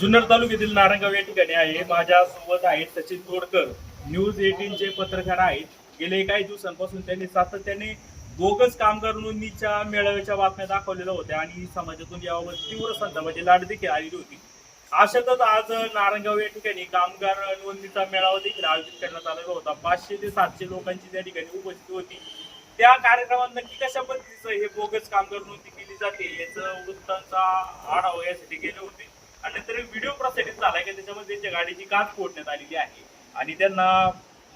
जुन्नर तालुक्यातील नारंगाव या ठिकाणी आहे. माझ्या सोबत आहेत सचिन तोडकर. न्यूज एटीनचे पत्रकार आहेत. गेले काही दिवसांपासून त्यांनी सातत्याने बोगस कामगार नोंदणीच्या मेळाव्याच्या बातम्या दाखवलेल्या होत्या आणि समाजातून याबाबत तीव्र संतापाची म्हणजे लाट देखील आलेली होती. अशातच आज नारंगाव या ठिकाणी कामगार नोंदणीचा मेळावा देखील आयोजित करण्यात आलेला होता. पाचशे ते सातशे लोकांची त्या ठिकाणी उपस्थिती होती. त्या कार्यक्रमात नक्की कशा पद्धतीचं हे बोगस कामगार नोंदणी केली जाते याचं वृत्तांचा आढावा यासाठी गेले होते. आणि नंतर एक व्हिडिओ प्रसारित झाला की त्याच्यामध्ये त्यांच्या गाडीची काच फोडण्यात आलेली आहे. आणि त्यांना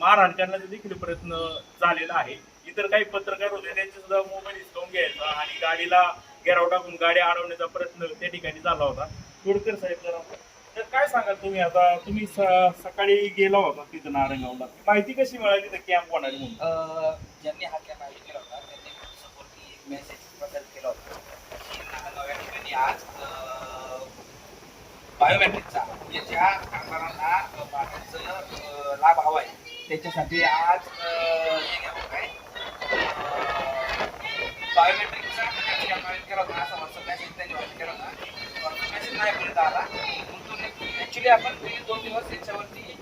मारहाण करण्याचा देखील प्रयत्न झालेला आहे इतर काही पत्रकार होते त्यांचे सुद्धा मोबाईल हिसकावून घ्यायचा आणि गाडीला गेराव टाकून गाडी अडवण्याचा प्रयत्न त्या ठिकाणी झाला होता. तोडकर साहेब जरा तर काय सांगाल तुम्ही आता? तुम्ही स- सकाळी गेला होता तिथं नारायणगावला माहिती कशी मिळाली तर कॅम्प होणार म्हणून? ज्यांनी हा कॅम्प आयोजित केला होता त्यांनी एक मेसेज प्रसारित केला होता. या ठिकाणी आज बायोमॅट्रिकचा म्हणजे ज्या कामगारांना अ, लाभ हवा आहे त्याच्यासाठी आज हे घ्यावं काय बायोमेट्रिकचा कॅम्प केला होता असा व्हॉट्सअप मेसेज त्यांनी व्हायरल केला होता. व्हॉट्सअप मॅसेज नाही पर्यंत आला ॲक्च्युली आपण गेले दोन दिवस याच्यावरती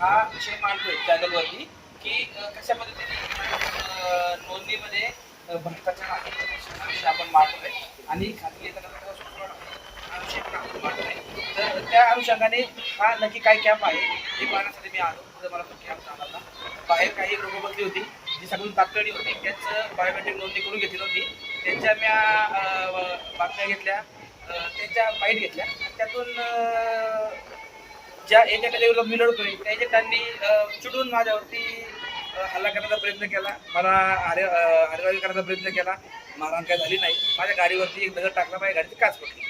हा विषय मांडतोय चॅनलवरती की कशा पद्धतीने नोंदणीमध्ये भारताच्या भ्रष्टाचार विषय आपण मांडतोय. आणि खाजगी यंत्रणाचा विषय पण आपण मांडतोय. तर त्या अनुषंगाने हा नक्की काय कॅम्प आहे हे पाहण्यासाठी मी आलो. तुझं मला तो कॅम्प सांगायला बाहेर काही लोक बसली होती जी सगळून तातडी होती. त्यांचं बायोमेट्रिक नोंदणी करून घेतली नव्हती. त्यांच्या म्या बातम्या घेतल्या त्यांच्या बाईट घेतल्या. त्यातून ज्या एका विरोधात मी लढतोय त्या त्यांनी चिडून माझ्यावरती हल्ला करण्याचा प्रयत्न केला. मला आरे हरवावी करण्याचा प्रयत्न केला. मारहाण काय झाली नाही. माझ्या गाडीवरती एक दगड टाकला माझ्या गाडीची काच पडली.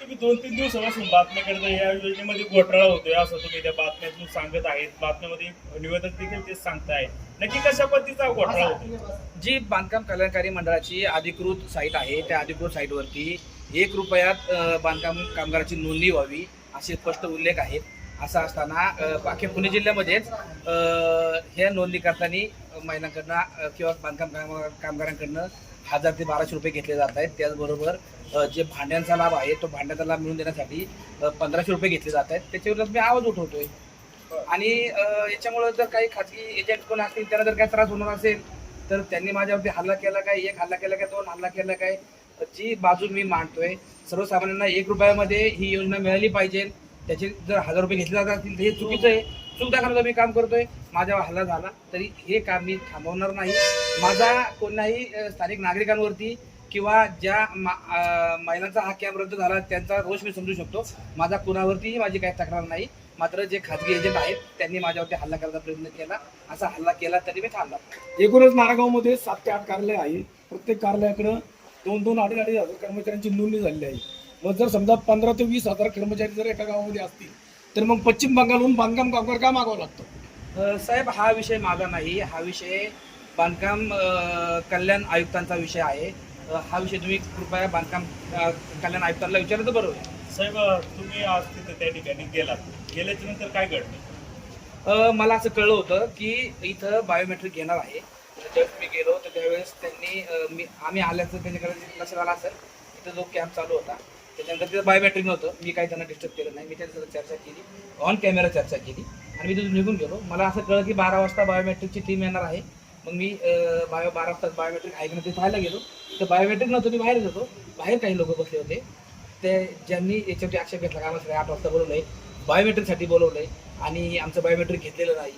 तुम्ही दोन तीन दिवसापासून बातम्याकडे या योजनेमध्ये घोटाळा होतोय असं तुम्ही त्या बातम्यातून सांगत आहेत. बातम्यामध्ये निवेदक देखील तेच सांगताय नक्की कशा पद्धतीचा घोटाळा होतो जी बांधकाम कल्याणकारी मंडळाची अधिकृत साईट आहे त्या अधिकृत साईटवरती एक रुपयात बांधकाम कामगाराची नोंदणी व्हावी असे स्पष्ट उल्लेख आहेत. असं असताना बाकी पुणे जिल्ह्यामध्येच हे ह्या नोंदणी करताना महिलांकडनं किंवा बांधकाम कामगारांकडनं हजार ते बाराशे रुपये घेतले जात आहेत. त्याचबरोबर जे भांड्यांचा लाभ आहे तो भांड्याचा लाभ मिळवून देण्यासाठी पंधराशे रुपये घेतले जात आहेत. त्याच्यावरच मी आवाज उठवतोय. आणि याच्यामुळे याच्यामुळं जर काही खाजगी एजंट कोण असतील त्यांना जर काही त्रास होणार असेल तर त्यांनी माझ्यावरती हल्ला केला काय? एक हल्ला केला काय? दोन हल्ला केला काय? जी बाजू मी मांडतोय सर्वसामान्यांना एक रुपयामध्ये ही योजना मिळाली पाहिजे. त्याचे जर हजार रुपये घेतले जात असतील तर हे चुकीचं आहे. चूक दाखवण्याचं मी काम करतोय. माझ्यावर हल्ला झाला तरी हे काम मी थांबवणार नाही. माझा कोणाही स्थानिक नागरिकांवरती किंवा ज्या महिलांचा हा कॅम्प रद्द झाला त्यांचा रोष मी समजू शकतो. माझा कुणावरतीही माझी काही तक्रार नाही. मात्र जे खाजगी एजंट आहेत त्यांनी माझ्यावरती हल्ला करायचा प्रयत्न केला. असा हल्ला केला तरी मी नाही. एकूणच नारायणगावमध्ये सात ते आठ कार्यालय आहे. प्रत्येक कार्यालयाकडं दोन दोन अडीच अडीच हजार कर्मचाऱ्यांची नोंदणी झालेली आहे. मग जर समजा पंधरा ते वीस हजार कर्मचारी जर एका गावामध्ये असतील तर मग पश्चिम बंगालहून बांधकाम कामगार का मागावं लागतं? साहेब हा विषय माझा नाही. हा विषय बांधकाम कल्याण आयुक्तांचा विषय आहे. हा विषय तुम्ही कृपया बांधकाम कल्याण आयुक्तांना विचारलं तर बरोबर आहे. साहेब तुम्ही आज तिथे त्या ठिकाणी गेलात. गेल्याच्यानंतर काय घडलं? मला असं कळलं होतं की इथं बायोमेट्रिक घेणार आहे. ज्यावेळेस मी गेलो तर त्यावेळेस त्यांनी मी आम्ही आल्याचं त्यांच्याकडे लक्षात आलं असेल. इथं जो कॅम्प चालू होता त्याच्यानंतर तिथं बायोमेट्रिक नव्हतं. मी काही त्यांना डिस्टर्ब केलं नाही. मी त्यांच्यासोबत चर्चा केली. ऑन कॅमेरा चर्चा केली. आणि मी तिथून निघून गेलो. मला असं कळलं की बारा वाजता बायोमेट्रिकची टीम येणार आहे. मग मी बायो बारा वाजता बायोमेट्रिक आहे की नाही ते पाहायला गेलो. तर बायोमेट्रिक नव्हतं मी बाहेर होतो बाहेर काही लोक बसले होते. ते ज्यांनी याच्यावरती आक्षेप घेतला का आम्हाला सगळे आठ वाजता बोलवलंय. बायोमेट्रिकसाठी बोलवलंय. आणि आमचं बायोमेट्रिक घेतलेलं नाही.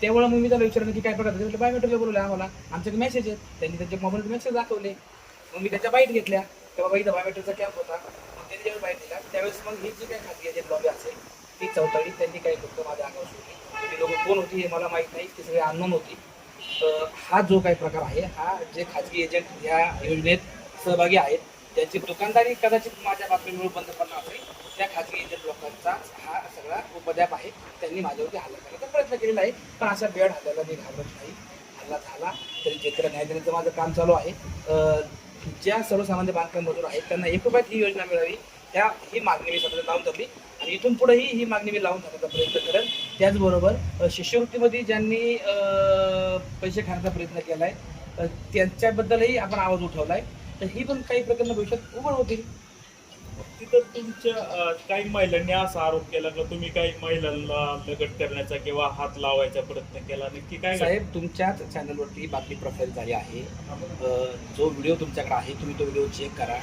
त्यामुळे मग मी त्याला विचारलं की काय प्रकार म्हटलं बायोमेट्रिकला बोलवलं आम्हाला. आमच्याकडे मेसेज आहेत. त्यांनी त्यांच्या मोबाईल मेसेज दाखवले. मग मी त्याच्या बाईट घेतल्या. तेव्हा बाईचा बायोमेट्रिकचा कॅम्प होता. मग त्यांनी ज्यावेळी बाईट दिला त्यावेळेस मग ही जी काही खाजगी एजंट लॉबी असेल ती चौथाळी त्यांनी काही फक्त माझ्या अंगावर सोडली. ती लोक कोण होती हे मला माहीत नाही. ती सगळी अननोन होती. हा जो काही प्रकार आहे हा जे खाजगी एजंट या योजनेत सहभागी आहेत त्यांची दुकानदारी कदाचित माझ्या बातमीमुळे बंद पडणार असेल त्या खाजगी एजंट लोकांचा हा सगळा उपद्याप आहे. त्यांनी माझ्यावरती हल्ला करण्याचा प्रयत्न केलेला आहे. पण अशा बेड हल्ल्याला मी घाबरत नाही. हल्ला झाला तरी शेतकऱ्या न्याय देण्याचं माझं काम चालू आहे ज्या सर्वसामान्य बांधकाम मजूर आहेत त्यांना एक रुपयात ही योजना मिळावी ह्या ही मागणी मी सतत लावून धरली आणि इथून पुढेही ही मागणी मी लावून धरण्याचा प्रयत्न करेन त्याचबरोबर शिष्यवृत्तीमध्ये ज्यांनी पैसे खाण्याचा प्रयत्न केला आहे त्यांच्याबद्दलही आपण आवाज उठवला आहे तर ही पण काही प्रकरणं भविष्यात उघड होतील. तर तुमच्या काही महिलांनी असा आरोप केला का तुम्ही काही महिलांना लगट करण्याचा किंवा हात लावायचा प्रयत्न केला? नक्की काय? साहेब तुमच्याच चॅनलवरती बातमी प्रसारित झाली आहे. जो व्हिडिओ तुमच्याकडे आहे तुम्ही तो व्हिडिओ चेक करा.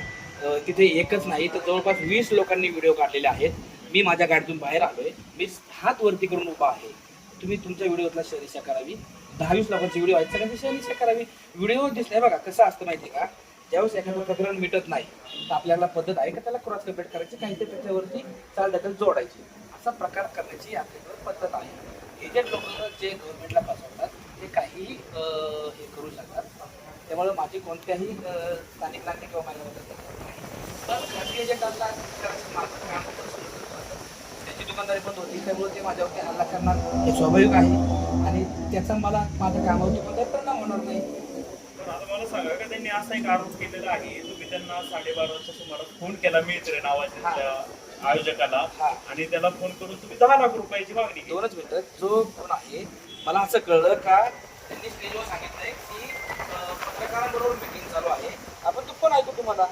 तिथे एकच नाही तर जवळपास वीस लोकांनी व्हिडिओ काढलेले आहेत. मी माझ्या गाडीतून बाहेर आलोय. मी हात वरती करून उभा आहे. तुम्ही तुमच्या व्हिडिओतला शहरीशा करावी. दहावीस लोकांची व्हिडिओ आहेत सगळ्यांची शहरीशा करावी. व्हिडिओ दिसलाय बघा कसं असतं माहिती आहे का? ज्यावेळेस एखादं प्रकरण मिटत नाही तर आपल्याला पद्धत आहे का त्याला क्रॉस कंप्लीट करायची? काहीतरी त्याच्यावरती चाल दखल जोडायची. असा प्रकार करण्याची आपल्याकडे पद्धत आहे. एजंट लोक जे गव्हर्नमेंटला फसवतात ते काही हे करू शकतात. त्यामुळे माझी कोणत्याही स्थानिक नागरिक किंवा माझ्या मदत करत नाही. पण खाजगी एजंटांना करायचं माझं काम दुकानदारी बंद होती त्यामुळे ते माझ्यावरती हल्ला करणार हे स्वाभाविक आहे. आणि त्याचा मला माझ्या कामावरती कोणताही परिणाम होणार नाही. आता मला सांगा का त्यांनी असा एक आरोप केलेला आहे तुम्ही त्यांना साडेबाराच्या सुमारास फोन केला मित्र नावाच्या हा. त्या आयोजकाला. आणि त्याला फोन करून तुम्ही दहा लाख रुपयाची मागणी दोनच मिनिटं जो कोण आहे मला असं कळलं का त्यांनी स्टेजवर सांगितलंय की पत्रकारांबरोबर मिटिंग चालू आहे. आपण तो फोन ऐकू तुम्हाला?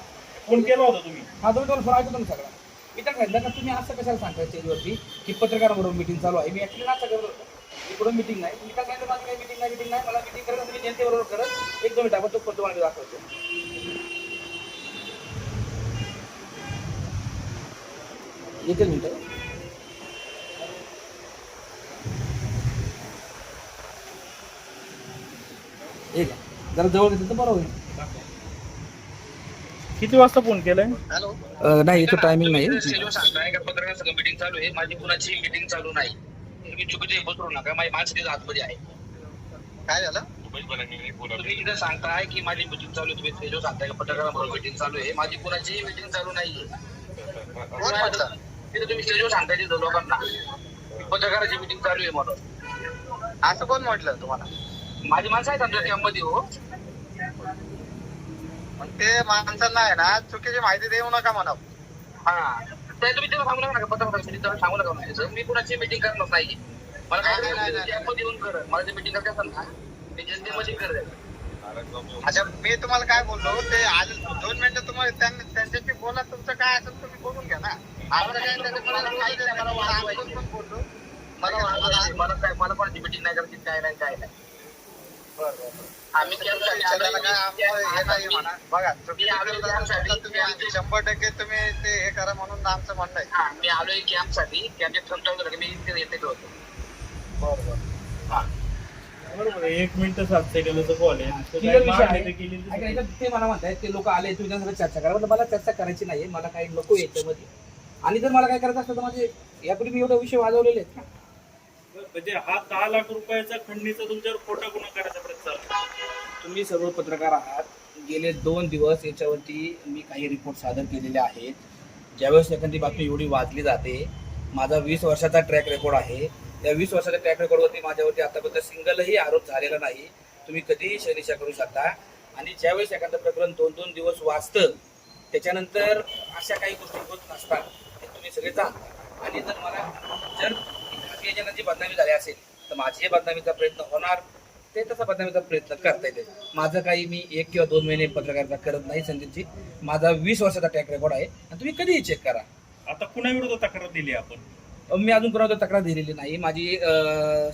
फोन केला होता तुम्ही? हा तुम्ही फोन ऐकतो ना सगळा मी तर सांगितलं का तुम्ही असं कशाला सांगता स्टेजवरती की पत्रकारांबरोबर मिटिंग चालू आहे. मी ऍक्च्युली ना सगळं इकडून मिटिंग नाही. मी काय सांगितलं माझी काही मिटिंग नाही मिटिंग नाही. मला मिटिंग करत तुम्ही जनतेबरोबर करत एक दोन मिनिट आपण तो फोन तुम्हाला दाखवतो. एकच मिनिट. एक. जरा जवळ घेतलं तर बरं होईल. किती वाजता फोन केलाय? नाही इथं टायमिंग नाही. स्टेजवर सांगताय का पत्रकार संघ मीटिंग चालू आहे. माझी कुणाची मीटिंग चालू नाही. तुम्ही चुकीचे बसरू नका माझी माणसं तिथं आतमध्ये आहे. काय झालं? तुम्ही इथं सांगताय की माझी मीटिंग चालू आहे तुम्ही स्टेजवर सांगताय का पत्रकारांबरोबर मीटिंग चालू आहे. माझी कुणाची मीटिंग चालू नाहीये. कोण म्हटलं? तिथं तुम्ही स्टेजवर सांगताय तिथं लोकांना. की पत्रकाराची मीटिंग चालू आहे म्हणून. असं कोण म्हटलं तुम्हाला? माझी माणसं आहेत आमच्या कॅम्पमध्ये हो. मग ते माणसांना आहे ना चुकीची माहिती देऊ नका म्हणा हा. ते तुम्ही सांगू नका पत्रकारांसाठी तिथं सांगू नका म्हणायचं. मी कुणाची मीटिंग करणार नाही. मला काय नाही, नाही, नाही. कॅम्पमध्ये येऊन कर. मला मीटिंग करते असेल ना मी जनतेमध्ये करेल अच्छा मी तुम्हाला काय बोललो ते आज दोन मिनिटं तुम्हाला त्यां- त्यांच्याशी बोला तुमचं काय असेल तुम्ही बोलून घ्या ना. आता काय मला काही नाही, मला वाजवायचं पण बोललो मला मला मला काय मला कोणाची मीटिंग नाही करायची काय नाही काय नाही. आम्ही हे असाल शंभर टक्के तुम्ही ते हे करा म्हणून आमचं म्हणणं आहे. हा मी आलोय कॅम्पसाठी. कॅम्पचे झालं मी येते होतो बरोबर. एक मिनिट सात सेकंदाचा कॉल आहे. ते मला म्हणतायत ते लोक आले तुम्ही त्यांच्यासोबत चर्चा करा. म्हटलं मला चर्चा करायची नाही मला काही नको याच्यामध्ये. आणि जर मला काय करायचं असतं तर माझे यापूर्वी मी एवढे विषय वाजवलेले आहेत ना म्हणजे हा दहा लाख रुपयाचा खंडणीचा तुमच्यावर खोटा गुन्हा करायचा प्रयत्न चालू तुम्ही सर्व पत्रकार आहात. गेले दोन दिवस याच्यावरती मी काही रिपोर्ट सादर केलेले आहेत. ज्यावेळेस एखादी बातमी एवढी वाचली जाते माझा वीस वर्षाचा ट्रॅक रेकॉर्ड आहे. त्या वीस वर्षाच्या ट्रॅक रेकॉर्डवरती माझ्यावरती आतापर्यंत सिंगलही आरोप झालेला नाही. तुम्ही कधीही शनिशा करू शकता. आणि ज्यावेळेस एखादं प्रकरण दोन दोन दिवस वाचतं त्याच्यानंतर अशा काही गोष्टी होत नसतात. हे तुम्ही सगळे जाणता. आणि जर मला जर खाजगी एजंटांची बदनामी झाली असेल तर माझी बदनामीचा प्रयत्न होणार. ते तसा बदनामीचा प्रयत्न करता येते. माझं काही मी एक किंवा दोन महिने पत्रकारिता करत नाही संदीपची माझा वीस वर्षाचा ट्रॅक रेकॉर्ड आहे आणि तुम्ही कधीही चेक करा. आता कुणाविरुद्ध तक्रार दिली आपण? मी अजून कोणावर तक्रार दिलेली नाही. माझी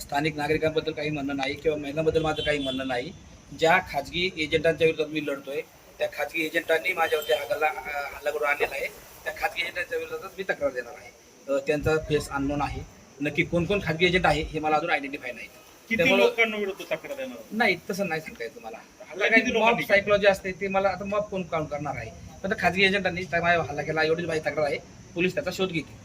स्थानिक नागरिकांबद्दल काही म्हणणं नाही किंवा महिलांबद्दल माझं काही म्हणणं नाही. ज्या खाजगी एजंटांच्या विरोधात मी लढतोय त्या खाजगी एजंटांनी माझ्यावरती हल्ला हल्ला करून आणलेला आहे. त्या खाजगी एजंटांच्या विरोधात मी तक्रार देणार आहे. त्यांचा फेस अननोन आहे. नक्की कोण कोण खाजगी एजंट आहे हे मला अजून आयडेंटिफाय नाही. किती त्यामुळं- लोकांविरुद्ध तक्रार देणार नाही तसं नाही सांगता येत तुम्हाला. हल्ला किती लोकांनी केला? सायकोलॉजी असते ते मला आता मग कोण काउंट करणार आहे? पण खाजगी एजंटांनी त्या हल्ला केला एवढीच माझी तक्रार आहे. पोलीस त्याचा शोध घेतील.